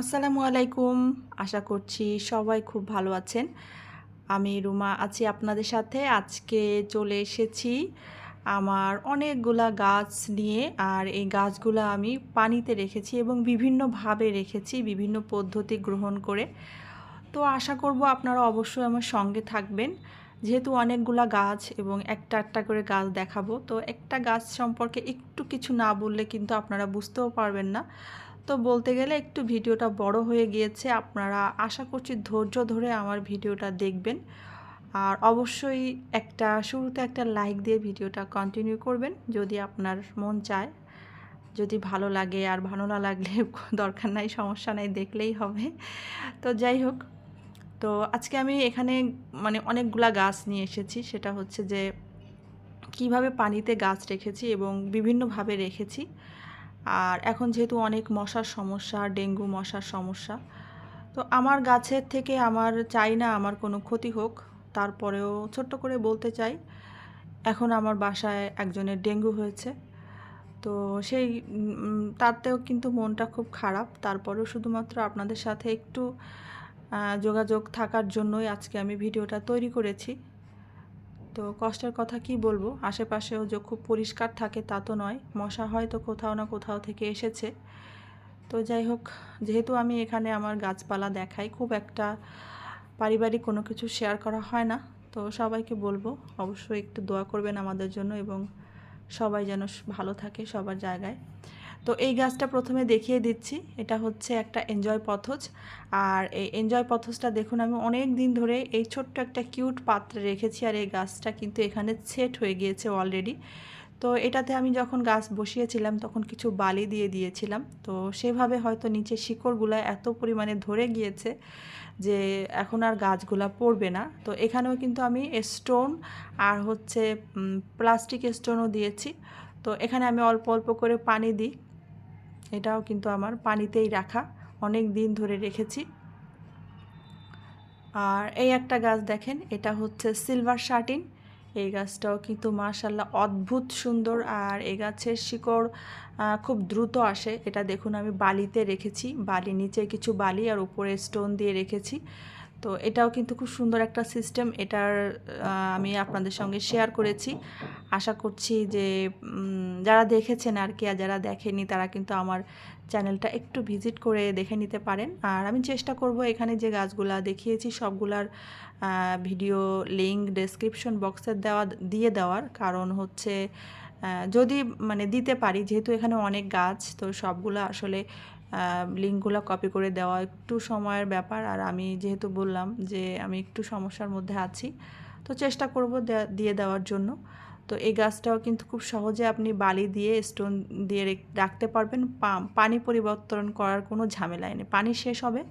আসসালামু আলাইকুম। আশা করছি সবাই খুব ভালো আছেন। আমি রুমা আছি আপনাদের সাথে। আজকে চলে এসেছি আমার অনেকগুলা গাছ নিয়ে। আর এই গাছগুলো আমি পানিতে রেখেছি এবং বিভিন্নভাবে রেখেছি, বিভিন্ন পদ্ধতি গ্রহণ করে। তো আশা করব আপনারা অবশ্যই আমার সঙ্গে থাকবেন। যেহেতু অনেকগুলা গাছ এবং একটা একটা করে গাছ দেখাবো, তো একটা গাছ সম্পর্কে একটু কিছু না বললে কিন্তু আপনারা বুঝতেও পারবেন না। তো বলতে গেলে একটু ভিডিওটা বড় হয়ে গিয়েছে। আপনারা আশা করছি ধৈর্য ধরে আমার ভিডিওটা দেখবেন। আর অবশ্যই একটা, শুরুতে একটা লাইক দিয়ে ভিডিওটা কন্টিনিউ করবেন যদি আপনার মন চায়। যদি ভালো লাগে আর ভালো না লাগলে দরকার নাই, সমস্যা নাই, দেখলেই হবে। তো যাই হোক, তো আজকে আমি এখানে মানে অনেকগুলা গাছ নিয়ে এসেছি। সেটা হচ্ছে যে, কীভাবে পানিতে গাছ রেখেছি এবং বিভিন্নভাবে রেখেছি। আর এখন যেহেতু অনেক মশার সমস্যা, ডেঙ্গু মশার সমস্যা, তো আমার গাছের থেকে আমার চাই না আমার কোনো ক্ষতি হোক। তারপরেও ছোট্ট করে বলতে চাই, এখন আমার বাসায় একজনের ডেঙ্গু হয়েছে। তো সেই তাতেও কিন্তু মনটা খুব খারাপ। তারপরেও শুধুমাত্র আপনাদের সাথে একটু যোগাযোগ থাকার জন্যই আজকে আমি ভিডিওটা তৈরি করেছি। তো কষ্টের কথা কি বলব? আশেপাশেও যে খুব পরিষ্কার থাকে তা তো নয়। মশা হয়তো কোথাও না কোথাও থেকে এসেছে। তো যাই হোক, যেহেতু আমি এখানে আমার গাছপালা দেখাই, খুব একটা পারিবারিক কোনো কিছু শেয়ার করা হয় না। তো সবাইকে বলব, অবশ্যই একটু দোয়া করবেন আমাদের জন্য এবং সবাই যেন ভালো থাকে সবার জায়গায়। তো এই গাছটা প্রথমে দেখিয়ে দিচ্ছি। এটা হচ্ছে একটা এনজয় পথজ আর এই এনজয় পথজটা দেখুন, আমি অনেক দিন ধরে এই ছোট্ট একটা কিউট পাত্রে রেখেছি আর এই গাছটা কিন্তু এখানে সেট হয়ে গিয়েছে অলরেডি তো এটাতে আমি যখন গাছ বসিয়েছিলাম, তখন কিছু বালি দিয়ে দিয়েছিলাম। তো সেভাবে হয়তো নিচে শিকড়গুলো এত পরিমাণে ধরে গিয়েছে যে এখন আর গাছগুলা পড়বে না। তো এখানেও কিন্তু আমি স্টোন আর হচ্ছে প্লাস্টিক স্টোনও দিয়েছি। তো এখানে আমি অল্প অল্প করে পানি দিই। এটাও কিন্তু আমার পানিতেই রাখা। অনেক দিন ধরে রেখেছি। আর এই একটা গাছ দেখেন, এটা হচ্ছে সিলভার শার্টিন। এই গাছটাও কিন্তু মাশাল্লাহ অদ্ভুত সুন্দর। আর এই গাছের শিকড় খুব দ্রুত আসে। এটা দেখুন আমি বালিতে রেখেছি। বালি নিচে কিছু বালি আর উপরে স্টোন দিয়ে রেখেছি। তো এটাও কিন্তু খুব সুন্দর একটা সিস্টেম এটার আমি আপনাদের সঙ্গে শেয়ার করেছি। আশা করছি যে যারা দেখেছেন আর কি, আর যারা দেখেনি, তারা কিন্তু আমার চ্যানেলটা একটু ভিজিট করে দেখে নিতে পারেন। আর আমি চেষ্টা করব এখানে যে গাছগুলা দেখিয়েছি, সবগুলার ভিডিও লিঙ্ক ডেসক্রিপশন বক্সে দেওয়া, দিয়ে দেওয়ার কারণ হচ্ছে যদি মানে দিতে পারি, যেহেতু এখানে অনেক গাছ, তো সবগুলো আসলে লিঙ্কগুলো কপি করে দেওয়া একটু সময়ের ব্যাপার। আর আমি যেহেতু বললাম যে আমি একটু সমস্যার মধ্যে আছি, তো চেষ্টা করব দিয়ে দেওয়ার জন্য। তো এই গাছটাও কিন্তু খুব সহজে আপনি বালি দিয়ে স্টোন দিয়ে রাখতে পারবেন। পানি পরিবর্তন করার কোনো ঝামেলাই নেই। পানি শেষ হবে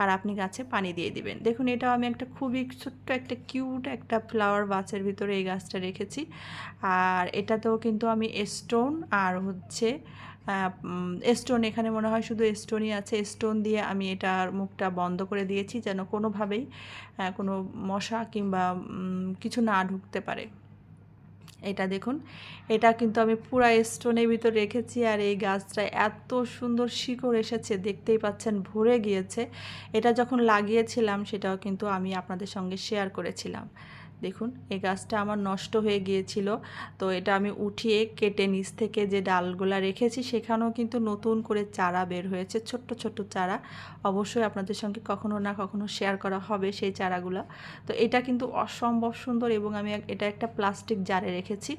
আর আপনি গাছে পানি দিয়ে দিবেন। দেখুন, এটাও আমি একটা খুবই ছোট্ট একটা কিউট একটা ফ্লাওয়ার বাসের ভিতরে এই গাছটা রেখেছি। আর এটাতেও কিন্তু আমি স্টোন আর হচ্ছে স্টোন এখানে মনে হয় শুধু স্টোনই আছে। স্টোন দিয়ে আমি এটার মুখটা বন্ধ করে দিয়েছি যেন কোনোভাবেই কোনো মশা কিংবা কিছু না ঢুকতে পারে। এটা দেখুন, এটা কিন্তু আমি পুরা স্টোনের ভিতর রেখেছি আর এই গাছটা এত সুন্দর শিকড় এসেছে, দেখতেই পাচ্ছেন, ভরে গিয়েছে। এটা যখন লাগিয়েছিলাম, সেটাও কিন্তু আমি আপনাদের সঙ্গে শেয়ার করেছিলাম। দেখুন, এই গাছটা আমার নষ্ট হয়ে গিয়েছিল। তো এটা আমি উঠিয়ে কেটে নিচ থেকে যে ডালগুলা রেখেছি, সেখানেও কিন্তু নতুন করে চারা বের হয়েছে, ছোট্ট ছোট্ট চারা। অবশ্যই আপনাদের সঙ্গে কখনো না কখনো শেয়ার করা হবে সেই চারাগুলো। তো এটা কিন্তু অসম্ভব সুন্দর এবং আমি এটা একটা প্লাস্টিক জারে রেখেছি।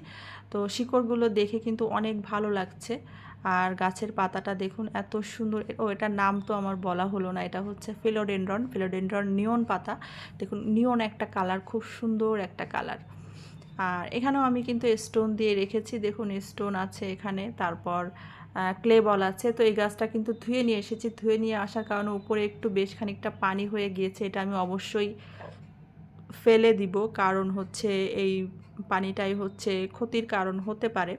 তো শিকড়গুলো দেখে কিন্তু অনেক ভালো লাগছে। আর গাছের পাতাটা দেখুন এত সুন্দর। ও, এটার নাম তো আমার বলা হলো না। এটা হচ্ছে ফিলোডেন্ড্রন। ফিলোডেন্ড্রন নিয়ন পাতা। দেখুন, নিয়ন একটা কালার, খুব সুন্দর একটা কালার। আর এখানেও আমি কিন্তু স্টোন দিয়ে রেখেছি। দেখুন, স্টোন আছে এখানে। তারপর ক্লে বল আছে। তো এই গাছটা কিন্তু ধুয়ে নিয়ে এসেছি। ধুয়ে নিয়ে আসার কারণে উপরে একটু বেশ খানিকটা পানি হয়ে গিয়েছে। এটা আমি অবশ্যই ফেলে দিব। কারণ হচ্ছে এই পানিটাই হচ্ছে ক্ষতির কারণ হতে পারে।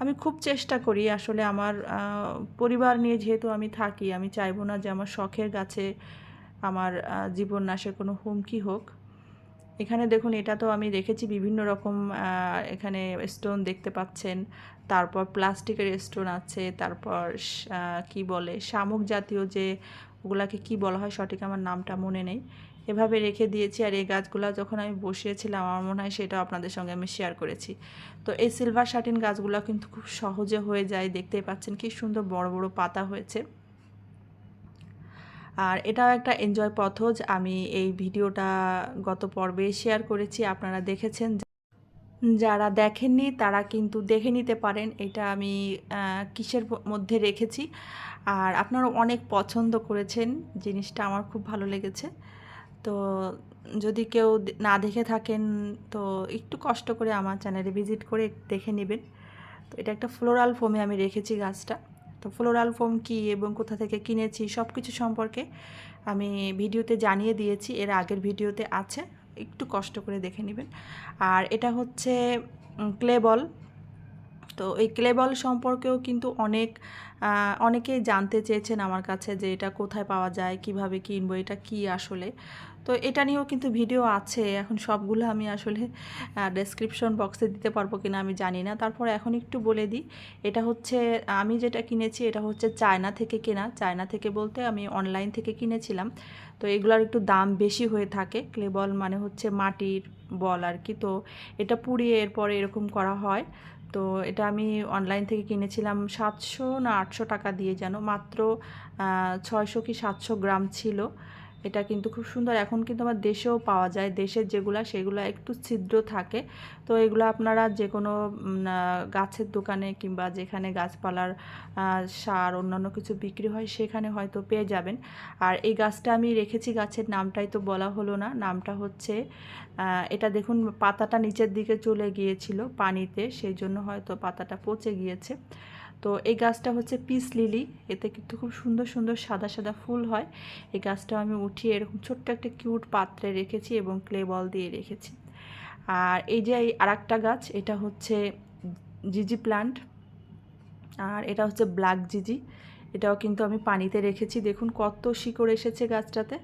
আমি খুব চেষ্টা করি আসলে আমার পরিবার নিয়ে যেহেতু আমি থাকি, আমি চাইব না যে আমার শখের গাছে আমার জীবন নাশের কোনো হুমকি হোক। এখানে দেখুন, এটা তো আমি রেখেছি বিভিন্ন রকম এখানে স্টোন দেখতে পাচ্ছেন, তারপর প্লাস্টিকের স্টোন আছে, তারপর কি বলে, শামুক জাতীয় যে ওগুলাকে কি বলা হয় সঠিক আমার নামটা মনে নেই। এভাবে রেখে দিয়েছি আর এই গাছগুলো যখন আমি বসিয়েছিলাম, আমার মনে হয় সেটাও আপনাদের সঙ্গে আমি শেয়ার করেছি। তো এই সিলভার শাটিন গাছগুলো কিন্তু খুব সহজে হয়ে যায়, দেখতেই পাচ্ছেন কি সুন্দর বড় বড় পাতা হয়েছে। আর এটাও একটা এনজয় পথজ আমি এই ভিডিওটা গত পর্বে শেয়ার করেছি, আপনারা দেখেছেন যারা দেখেননি তারা কিন্তু দেখে নিতে পারেন, এটা আমি কিসের মধ্যে রেখেছি। আর আপনারা অনেক পছন্দ করেছেন, জিনিসটা আমার খুব ভালো লেগেছে। তো যদি কেউ না দেখে থাকেন, তো একটু কষ্ট করে আমার চ্যানেলে ভিজিট করে দেখে নেবেন। তো এটা একটা ফ্লোরাল ফোমে আমি রেখেছি গাছটা। তো ফ্লোরাল ফোম কি এবং কোথা থেকে কিনেছি সব কিছু সম্পর্কে আমি ভিডিওতে জানিয়ে দিয়েছি, এর আগের ভিডিওতে আছে, একটু কষ্ট করে দেখে নেবেন। আর এটা হচ্ছে ক্লে বল তো এই ক্লে বল সম্পর্কেও কিন্তু অনেক অনেকেই জানতে চেয়েছেন আমার কাছে যে এটা কোথায় পাওয়া যায়, কীভাবে কিনবো, এটা কি আসলে? তো এটা নিয়েও কিন্তু ভিডিও আছে। এখন সবগুলো আমি আসলে ডেসক্রিপশন বক্সে দিতে পারব কিনা আমি জানি না। তারপর এখন একটু বলে দিই, এটা হচ্ছে, আমি যেটা কিনেছি এটা হচ্ছে চায়না থেকে কেনা। চায়না থেকে বলতে আমি অনলাইন থেকে কিনেছিলাম। তো এগুলোর একটু দাম বেশি হয়ে থাকে। ক্লে বল মানে হচ্ছে মাটির বল আর কি। তো এটা পুড়িয়ে এরপরে এরকম করা হয়। তো এটা আমি অনলাইন থেকে কিনেছিলাম সাতশো না আটশো টাকা দিয়ে যেন। মাত্র ছয়শো কি সাতশো গ্রাম ছিল। এটা কিন্তু খুব সুন্দর। এখন কিন্তু আমার দেশেও পাওয়া যায়। দেশের যেগুলো, সেগুলো একটু ছিদ্র থাকে। তো এগুলো আপনারা যে কোনো গাছের দোকানে কিংবা যেখানে গাছপালার সার, অন্যান্য কিছু বিক্রি হয়, সেখানে হয়তো পেয়ে যাবেন। আর এই গাছটা আমি রেখেছি, গাছের নামটাই তো বলা হলো না। নামটা হচ্ছে এটা দেখুন, পাতাটা নিচের দিকে চলে গিয়েছিল পানিতে, সেই জন্য হয়তো পাতাটা পচে গিয়েছে। তো এই গাছটা হচ্ছে পিস লিলি। এতে কিন্তু খুব সুন্দর সুন্দর সাদা সাদা ফুল হয়। এই গাছটা আমি উঠিয়ে এরকম ছোট্ট একটা কিউট পাত্রে রেখেছি এবং ক্লে বল দিয়ে রেখেছি। আর এই যে এই আর গাছ, এটা হচ্ছে জিজি প্লান্ট। আর এটা হচ্ছে ব্ল্যাক জিজি। এটাও কিন্তু আমি পানিতে রেখেছি। দেখুন কত শিকড় এসেছে গাছটাতে।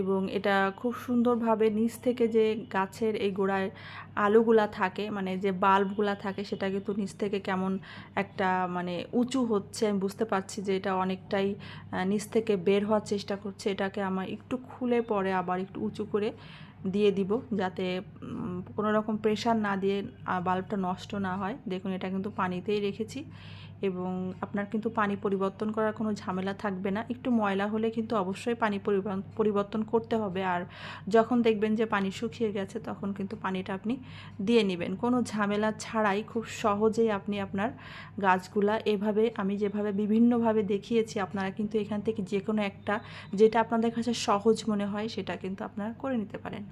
এবং এটা খুব সুন্দরভাবে নিচ থেকে যে গাছের এই গোড়ায় আলুগুলা থাকে মানে যে বাল্বগুলা থাকে, সেটা কিন্তু নিচ থেকে কেমন একটা মানে উঁচু হচ্ছে, আমি বুঝতে পারছি যে এটা অনেকটাই নিচ থেকে বের হওয়ার চেষ্টা করছে। এটাকে আমার একটু খুলে পরে আবার একটু উঁচু করে দিয়ে দিব, যাতে কোনো রকম প্রেশার না দিয়ে বাল্বটা নষ্ট না হয়। দেখুন, এটা কিন্তু পানিতেই রেখেছি। এবং আপনার কিন্তু পানি পরিবর্তন করার কোনো ঝামেলা থাকবে না। একটু ময়লা হলে কিন্তু অবশ্যই পানি পরিবর্তন করতে হবে। আর যখন দেখবেন যে পানি শুকিয়ে গেছে, তখন কিন্তু পানিটা আপনি দিয়ে নেবেন। কোনো ঝামেলা ছাড়াই খুব সহজেই আপনি আপনার গাছগুলা এভাবে, আমি যেভাবে বিভিন্নভাবে দেখিয়েছি, আপনারা কিন্তু এখান থেকে যে কোনো একটা, যেটা আপনাদের কাছে সহজ মনে হয়, সেটা কিন্তু আপনারা করে নিতে পারেন।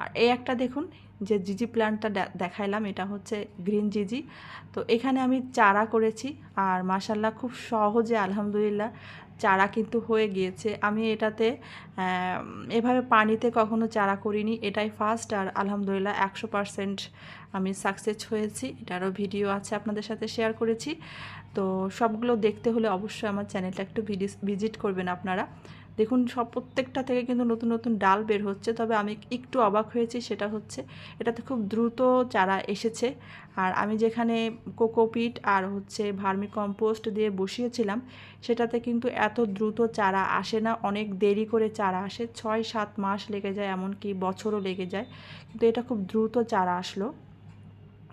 আর এই একটা দেখুন যে জিজি প্ল্যান্টটা দেখাইলাম, এটা হচ্ছে গ্রিন জিজি। তো এখানে আমি চারা করেছি আর মাসাল্লাহ খুব সহজে, আলহামদুলিল্লাহ, চারা কিন্তু হয়ে গিয়েছে। আমি এটাতে এভাবে পানিতে কখনো চারা করিনি, এটাই ফার্স্ট আর আলহামদুলিল্লাহ একশো পারসেন্ট আমি সাকসেস হয়েছি। এটারও ভিডিও আছে আপনাদের সাথে শেয়ার করেছি। তো সবগুলো দেখতে হলে অবশ্যই আমার চ্যানেলটা একটু ভিজিট করবেন আপনারা। দেখুন, সব প্রত্যেকটা থেকে কিন্তু নতুন নতুন ডাল বের হচ্ছে। তবে আমি একটু অবাক হয়েছি, সেটা হচ্ছে এটাতে খুব দ্রুত চারা এসেছে। আর আমি যেখানে কোকোপিট আর হচ্ছে ভার্মি কম্পোস্ট দিয়ে বসিয়েছিলাম, সেটাতে কিন্তু এত দ্রুত চারা আসে না। অনেক দেরি করে চারা আসে। ছয়, সাত মাস লেগে যায়, এমনকি বছরও লেগে যায়। কিন্তু এটা খুব দ্রুত চারা আসলো।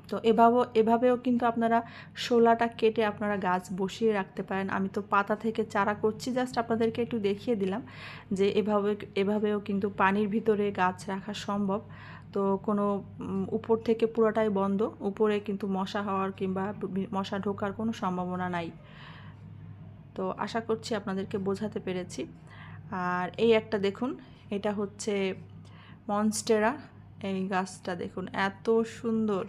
তো এভাবেও এভাবেও কিন্তু আপনারা শোলাটা কেটে আপনারা গাছ বসিয়ে রাখতে পারেন। আমি তো পাতা থেকে চারা করছি, জাস্ট আপনাদেরকে একটু দেখিয়ে দিলাম যে এভাবে, এভাবেও কিন্তু পানির ভিতরে গাছ রাখা সম্ভব। তো কোনো উপর থেকে পুরোটাই বন্ধ, উপরে কিন্তু মশা হওয়ার কিংবা মশা ঢোকার কোনো সম্ভাবনা নাই। তো আশা করছি আপনাদেরকে বোঝাতে পেরেছি। আর এই একটা দেখুন, এটা হচ্ছে মনস্টেরা, এই গাছটা দেখুন, এত সুন্দর।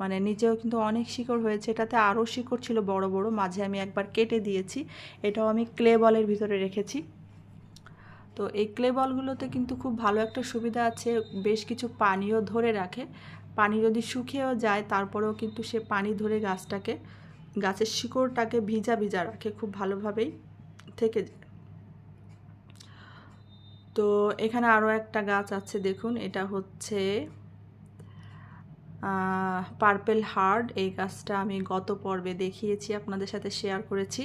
মানে নিচেও কিন্তু অনেক শিকড় হয়েছে। এটাতে আরও শিকড় ছিল বড় বড়। মাঝে আমি একবার কেটে দিয়েছি। এটাও আমি ক্লে বলের ভিতরে রেখেছি। তো এই ক্লে বলগুলোতে কিন্তু খুব ভালো একটা সুবিধা আছে। বেশ কিছু পানিও ধরে রাখে। পানি যদি শুকিয়েও যায়, তারপরেও কিন্তু সে পানি ধরে গাছটাকে, গাছের শিকড়টাকে ভিজা ভিজা রাখে, খুব ভালোভাবেই থেকে তো এখানে আরও একটা গাছ আছে, দেখুন। এটা হচ্ছে পার্পেল হার্ড এই গাছটা আমি গত পর্বে দেখিয়েছি, আপনাদের সাথে শেয়ার করেছি।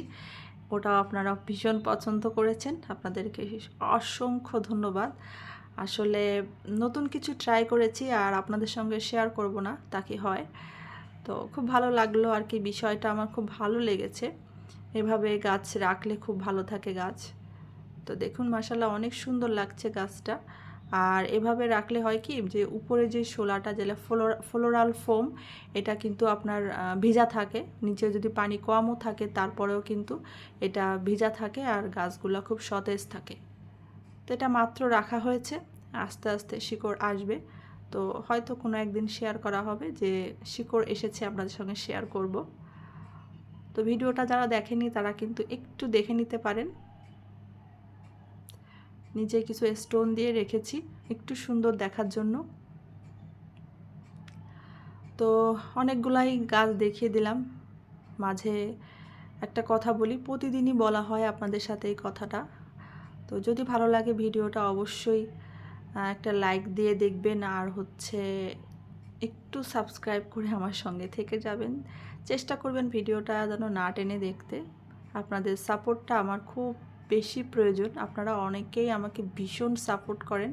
ওটাও আপনারা ভীষণ পছন্দ করেছেন। আপনাদেরকে অসংখ্য ধন্যবাদ। আসলে নতুন কিছু ট্রাই করেছি আর আপনাদের সঙ্গে শেয়ার করব না, তা কি হয়? তো খুব ভালো লাগল আর কি, বিষয়টা আমার খুব ভালো লেগেছে। এভাবে গাছ রাখলে খুব ভালো থাকে গাছ। তো দেখুন মাসাল্লাহ অনেক সুন্দর লাগছে গাছটা। আর এভাবে রাখলে হয় কি যে উপরে যে শোলাটা যেটা ফ্লোরাল ফোম, এটা কিন্তু আপনার ভিজা থাকে। নিচে যদি পানি কমও থাকে তারপরেও কিন্তু এটা ভিজা থাকে আর গাছগুলো খুব সতেজ থাকে। তো এটা মাত্র রাখা হয়েছে, আস্তে আস্তে শিকড় আসবে। তো হয়তো কোনো একদিন শেয়ার করা হবে যে শিকড় এসেছে আপনাদের সঙ্গে শেয়ার করব। তো ভিডিওটা যারা দেখেনি তারা কিন্তু একটু দেখে নিতে পারেন। নিচে কিছু স্টোন দিয়ে রেখেছি একটু সুন্দর দেখার জন্য। তো অনেকগুলাই গাছ দেখিয়ে দিলাম। মাঝে একটা কথা বলি, প্রতিদিনই বলা হয় আপনাদের সাথে এই কথাটা। তো যদি ভালো লাগে ভিডিওটা অবশ্যই একটা লাইক দিয়ে দেখবেন আর হচ্ছে একটু সাবস্ক্রাইব করে আমার সঙ্গে থেকে যাবেন। চেষ্টা করবেন ভিডিওটা যেন না টেনে দেখতে। আপনাদের সাপোর্টটা আমার খুব বেশি প্রয়োজন। আপনারা অনেকেই আমাকে ভীষণ সাপোর্ট করেন।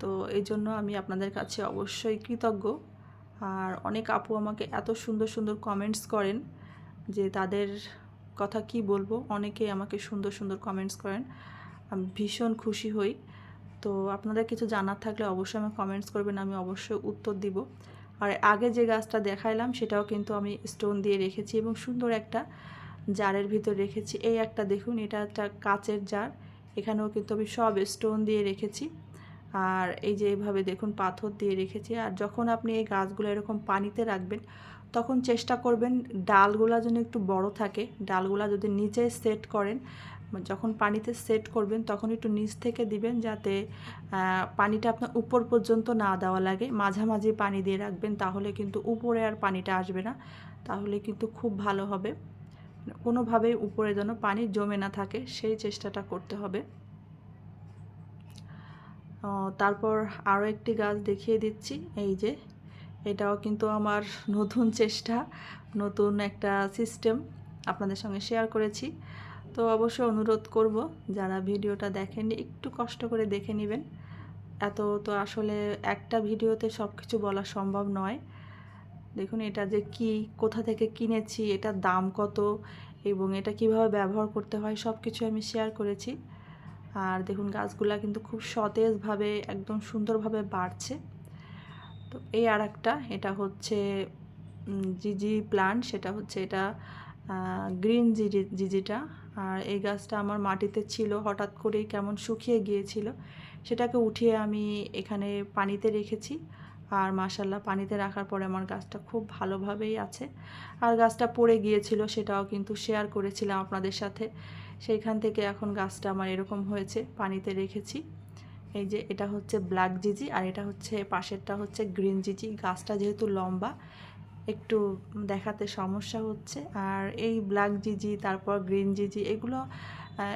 তো এই জন্য আমি আপনাদের কাছে অবশ্যই কৃতজ্ঞ। আর অনেক আপু আমাকে এত সুন্দর সুন্দর কমেন্টস করেন যে তাদের কথা কি বলব? অনেকেই আমাকে সুন্দর সুন্দর কমেন্টস করেন। আমি ভীষণ খুশি হই। তো আপনাদের কিছু জানার থাকলে অবশ্যই আমি কমেন্টস করবেন, আমি অবশ্যই উত্তর দিব। আর আগে যে গাছটা দেখাইলাম, সেটাও কিন্তু আমি স্টোন দিয়ে রেখেছি এবং সুন্দর একটা জারের ভিতর রেখেছি। এই একটা দেখুন, এটা একটা কাচের জার। এখানেও কিন্তু আমি সব স্টোন দিয়ে রেখেছি। আর এই যে এইভাবে দেখুন, পাথর দিয়ে রেখেছি। আর যখন আপনি এই গাছগুলো এরকম পানিতে রাখবেন, তখন চেষ্টা করবেন ডালগুলা যেন একটু বড় থাকে। ডালগুলা যদি নিচে সেট করেন, যখন পানিতে সেট করবেন, তখন একটু নিচ থেকে দিবেন যাতে পানিটা আপনার উপর পর্যন্ত না দেওয়া লাগে। মাঝামাঝি পানি দিয়ে রাখবেন, তাহলে কিন্তু উপরে আর পানিটা আসবে না। তাহলে কিন্তু খুব ভালো হবে। কোনোভাবেই উপরে যেন পানি জমে না থাকে, সেই চেষ্টাটা করতে হবে। তারপর আরও একটি গাছ দেখিয়ে দিচ্ছি, এই যে। এটাও কিন্তু আমার নতুন চেষ্টা, নতুন একটা সিস্টেম আপনাদের সঙ্গে শেয়ার করেছি। তো অবশ্যই অনুরোধ করব, যারা ভিডিওটা দেখেন একটু কষ্ট করে দেখে নেবেন। এত তো আসলে একটা ভিডিওতে সব কিছু বলা সম্ভব নয়। দেখুন এটা যে কি, কোথা থেকে কিনেছি, এটার দাম কত এবং এটা কীভাবে ব্যবহার করতে হয় সব কিছু আমি শেয়ার করেছি। আর দেখুন গাছগুলা কিন্তু খুব সতেজভাবে, একদম সুন্দরভাবে বাড়ছে। তো এই আর একটা এটা হচ্ছে জিজি প্লান্ট সেটা হচ্ছে এটা গ্রিন জিজি, জিজিটা। আর এই গাছটা আমার মাটিতে ছিল, হঠাৎ করেই কেমন শুকিয়ে গিয়েছিল, সেটাকে উঠিয়ে আমি এখানে পানিতে রেখেছি। আর মাসাল্লাহ পানিতে রাখার পরে আমার গাছটা খুব ভালোভাবেই আছে। আর গাছটা পড়ে গিয়েছিল, সেটাও কিন্তু শেয়ার করেছিলাম আপনাদের সাথে। সেইখান থেকে এখন গাছটা আমার এরকম হয়েছে, পানিতে রেখেছি। এই যে এটা হচ্ছে ব্ল্যাক জিজি আর এটা হচ্ছে, পাশেরটা হচ্ছে গ্রিন জিজি। গাছটা যেহেতু লম্বা, একটু দেখাতে সমস্যা হচ্ছে। আর এই ব্ল্যাক জিজি, তারপর গ্রিন জিজি, এগুলো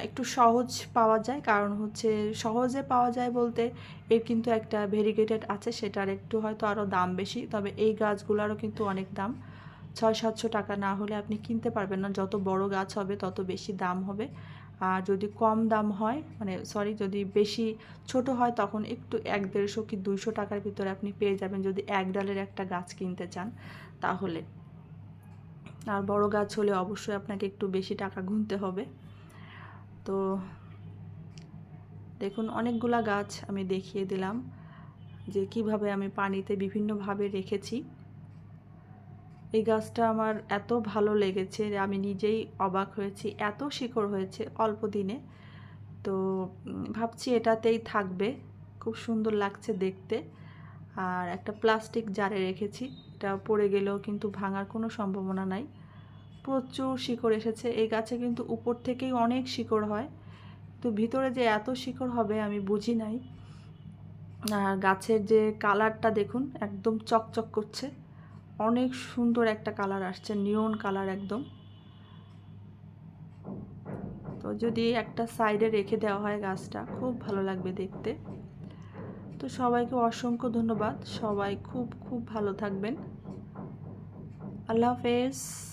একটু সহজ পাওয়া যায়। কারণ হচ্ছে সহজে পাওয়া যায় বলতে এর কিন্তু একটা ভেরিগেটেড আছে, সেটার একটু হয়তো আরও দাম বেশি। তবে এই গাছগুলোরও কিন্তু অনেক দাম। ছয়, সাতশো টাকা না হলে আপনি কিনতে পারবেন না। যত বড় গাছ হবে, তত বেশি দাম হবে। আর যদি কম দাম হয় মানে সরি যদি বেশি ছোট হয়, তখন একটু এক দেড়শো কি দুইশো টাকার ভিতরে আপনি পেয়ে যাবেন। যদি এক ডালের একটা গাছ কিনতে চান, তাহলে। আর বড় গাছ হলে অবশ্যই আপনাকে একটু বেশি টাকা গুনতে হবে। তো দেখুন, অনেকগুলা গাছ আমি দেখিয়ে দিলাম যে কীভাবে আমি পানিতে বিভিন্নভাবে রেখেছি। এই গাছটা আমার এত ভালো লেগেছে, আমি নিজেই অবাক হয়েছি, এত শিকড় হয়েছে অল্প দিনে। তো ভাবছি এটাতেই থাকবে, খুব সুন্দর লাগছে দেখতে। আর একটা প্লাস্টিক জারে রেখেছি, এটা পড়ে গেলেও কিন্তু ভাঙার কোনো সম্ভাবনা নাই। প্রচুর শিকড় এসেছে। এই গাছে কিন্তু উপর থেকেই অনেক শিকড় হয়। তো ভিতরে যে এত শিকড় হবে আমি বুঝি নাই। আর গাছের যে কালারটা দেখুন, একদম চকচক করছে। অনেক সুন্দর একটা কালার আসছে, নিয়ন কালার একদম। তো যদি একটা সাইডে রেখে দেওয়া হয় গাছটা, খুব ভালো লাগবে দেখতে। তো সবাইকে অসংখ্য ধন্যবাদ। সবাই খুব খুব ভালো থাকবেন। আল্লাহ হাফেজ।